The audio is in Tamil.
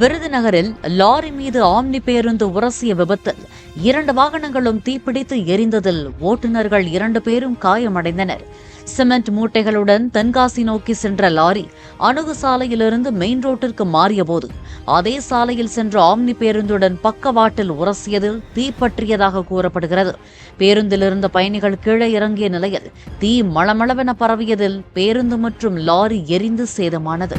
விருதுநகரில் லாரி மீது ஆம்னி பேருந்து உரசிய விபத்தில் இரண்டு வாகனங்களும் தீப்பிடித்து எரிந்ததில் ஓட்டுநர்கள் இரண்டு பேரும் காயமடைந்தனர். சிமெண்ட் மூட்டைகளுடன் தென்காசி நோக்கி சென்ற லாரி அணுகு சாலையிலிருந்து மெயின் ரோட்டிற்கு மாறியபோது அதே சாலையில் சென்ற ஆம்னி பேருந்துடன் பக்கவாட்டில் உரசியதில் தீப்பற்றியதாக கூறப்படுகிறது. பேருந்தில் இருந்த பயணிகள் கீழே இறங்கிய நிலையில் தீ மளமளவென பரவியதில் பேருந்து மற்றும் லாரி எரிந்து சேதமானது.